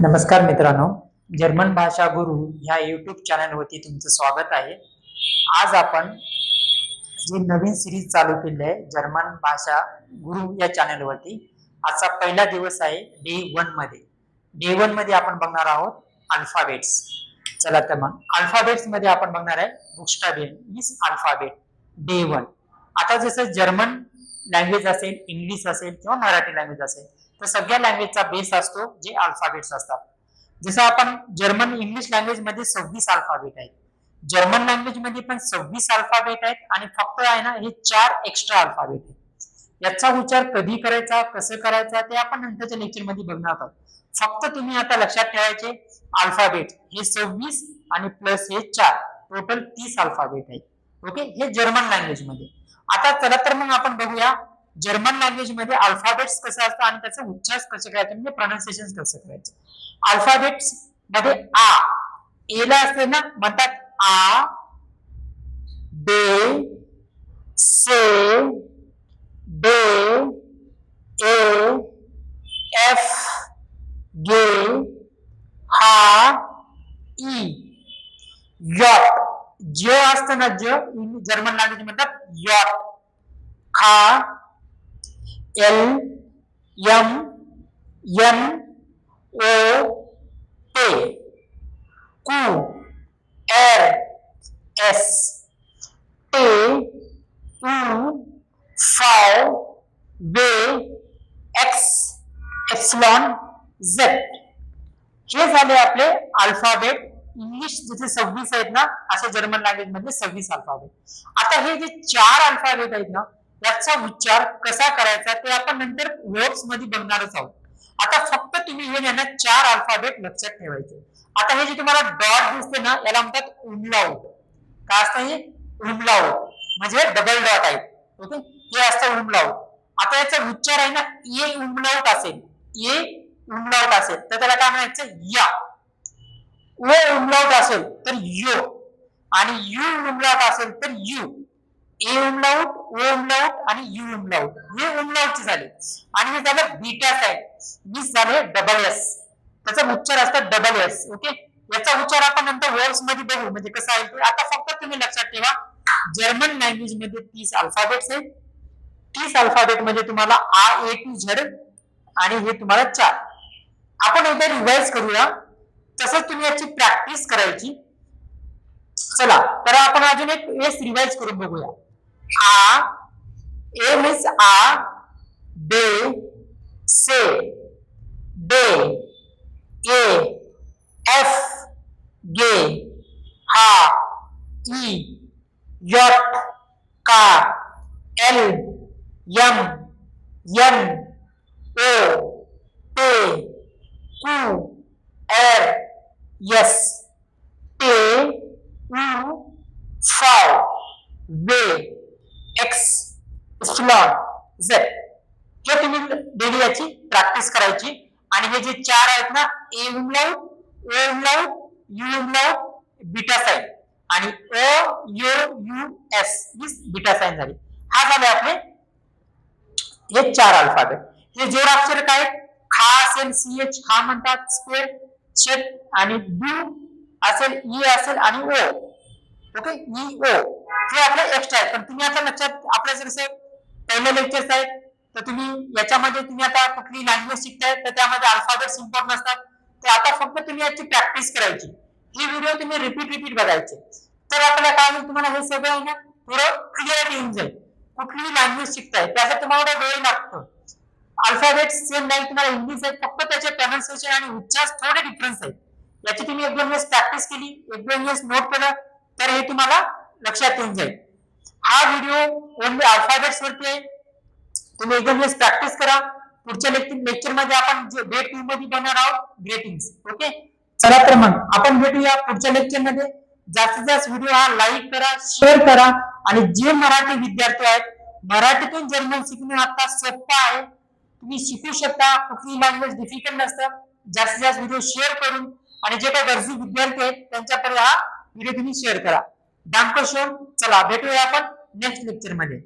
नमस्कार मित्रांनो. जर्मन भाषा गुरु ह्या यूट्यूब चॅनलवरती तुमचं स्वागत आहे. आज आपण जी नवीन सिरीज चालू केली आहे जर्मन भाषा गुरु या चॅनलवरती आजचा पहिला दिवस आहे डे वनमध्ये. डे वनमध्ये आपण बघणार आहोत अल्फाबेट्स चला तर मग अल्फाबेट्समध्ये आपण बघणार आहे बुक्स्टाबेन मीन्स अल्फाबेट डे वन आता जसं जर्मन लँग्वेज असेल इंग्लिश असेल किंवा मराठी लँग्वेज असेल तर सगळ्या लँग्वेजचा बेस असतो जे अल्फाबेट्स असतात. जसं आपण जर्मन इंग्लिश लँग्वेजमध्ये सव्वीस अल्फाबेट आहेत. जर्मन लँग्वेजमध्ये पण सव्वीस अल्फाबेट आहेत आणि फक्त आहे ना हे चार एक्स्ट्रा अल्फाबेट आहेत. याचा उच्चार कधी करायचा कसं करायचा ते आपण नंतरच्या लेक्चरमध्ये बघणार आहोत. फक्त तुम्ही आता लक्षात ठेवायचे अल्फाबेट हे सव्वीस आणि प्लस हे चार टोटल तीस अल्फाबेट आहेत. ओके हे जर्मन लँग्वेजमध्ये. आता चला तर मग आपण बघूया जर्मन लँग्वेजमध्ये अल्फाबेट्स कसं असतं आणि त्याचा उच्चार कसं करायचं म्हणजे प्रोनाऊन्सिएशन कसं करायचं. अल्फाबेट्समध्ये आ एला असते ना म्हणतात आ बे से डे ए एफ गे हा ई. यॉट ज असतं ना ज जर्मन लँग्वेज म्हणतात यॉट. खा एल यम एन ओ पे कु एर एस टे उ फाव बे एक्स एप्सिलॉन झेड हे झाले आपले अल्फाबेट इंग्लिश जिथे सव्वीस आहेत ना असे जर्मन लँग्वेजमध्ये सव्वीस अल्फाबेट आता हे जे चार अल्फाबेट आहेत ना याचा उच्चार कसा करायचा ते आपण नंतर वर्ड्समध्ये बघणारच आहोत. आता फक्त तुम्ही हे ना चार अल्फाबेट लक्षात ठेवायचे. आता हे जे तुम्हाला डॉट दिसते ना याला म्हणतात उमलाऊट काय असतं हे? उमलाऊट म्हणजे डबल डॉट आहे. ओके? हे असतं उमलाऊट आता याचा उच्चार आहे ना ए उमलाऊट असेल. ए उमलाऊट असेल. तर त्याला काय म्हणायचं? या. ओ उमलाऊट असेल तर यो. आणि यू उमलाऊट असेल तर यू. ए उमलाउट ओ उमलाउट आणि यू उमलाउट हे उमलाउटचे झाले. आणि हे झालं बीटा साईड मीस झाले डबल एस त्याचा उच्चार असतात डबल एस ओके याचा उच्चार आपण नंतर वर्ड्समध्ये बघू. म्हणजे कसं आहे? आता फक्त तुम्ही लक्षात ठेवा. जर्मन लँग्वेजमध्ये तीस अल्फाबेट्स आहेत. तीस अल्फाबेट म्हणजे तुम्हाला आ ए टू झेड आणि हे तुम्हाला चार. आपण एकदा रिवाइज करूया. तसंच तुम्ही याची प्रॅक्टिस करायची. चला तर आपण अजून एक रिवाइज करून बघूया. आ ए मीन्स आ बे से डे ए एफ गे हा ई यट का एल यम यम ओ पे Q R S T U फाव वे एक्स लॉ झेड हे तुम्ही डेली याची प्रॅक्टिस करायची. आणि हे जे चार आहेत ना A umlaut O umlaut U umlaut beta sign आणि ओ यो यू एस ही बीटा साईन झाली. हा झाले आपले हे चार अल्फाबेट हे जोडाक्षर काय खा असेल सी एच खा म्हणतात स्पेल शेट आणि डू असेल ई असेल आणि ओ. ओके? ई ओ. हे आपले एक्स्ट्रा आहे. पण तुम्ही आता लक्षात आपल्या जर पहिले लेक्चर्स आहेत. तर तुम्ही याच्यामध्ये तुम्ही आता कुठली लँग्वेज शिकताय तर त्यामध्ये अल्फाबेट्स इम्पॉर्टंट असतात. तर आता फक्त तुम्ही याची प्रॅक्टिस करायची. ही व्हिडिओ तुम्ही रिपीट रिपीट बघायचे. तर आपल्याला काय होईल तुम्हाला हे सगळं आहे ना थोडं क्लिअर येऊन जाईल. कुठली लँग्वेज शिकताय त्याचा तुम्हाला वेळ लागतो. अल्फाबेट सेम नाही तुम्हाला इंग्लिश आहेत फक्त त्याचे प्रोनाऊन्सिएशन आणि उच्चार थोडे डिफरन्स आहेत. याची तुम्ही एक दोन वेळेस प्रॅक्टिस केली एक दोन वेळेस नोट केलं तर हे तुम्हाला लक्षात येऊन जाईल. हा व्हिडिओ ओनली अल्फाबेट्स वरती आहे. तुम्ही एकदम वेळेस प्रॅक्टिस करा. पुढच्या लेक्चरमध्ये आपण डे टू मध्ये बनणार आहोत ग्रेटिंग्स ओके चला तर मग आपण भेटूया पुढच्या लेक्चरमध्ये. जास्तीत जास्त व्हिडिओ हा लाईक करा शेअर करा. आणि जे मराठी विद्यार्थी आहेत मराठीतून जर्मन शिकणे आता सोपा आहे. तुम्ही शिकू शकता कुठली लँग्वेज डिफिकल्ट नसतं. जास्तीत जास्त व्हिडिओ शेअर करून आणि जे काही गरजू विद्यार्थी आहेत त्यांच्याकडे हा व्हिडिओ तुम्ही शेअर करा. डांको शोन चला भेटूया आपण. नेक्स्ट लेक्चरमध्ये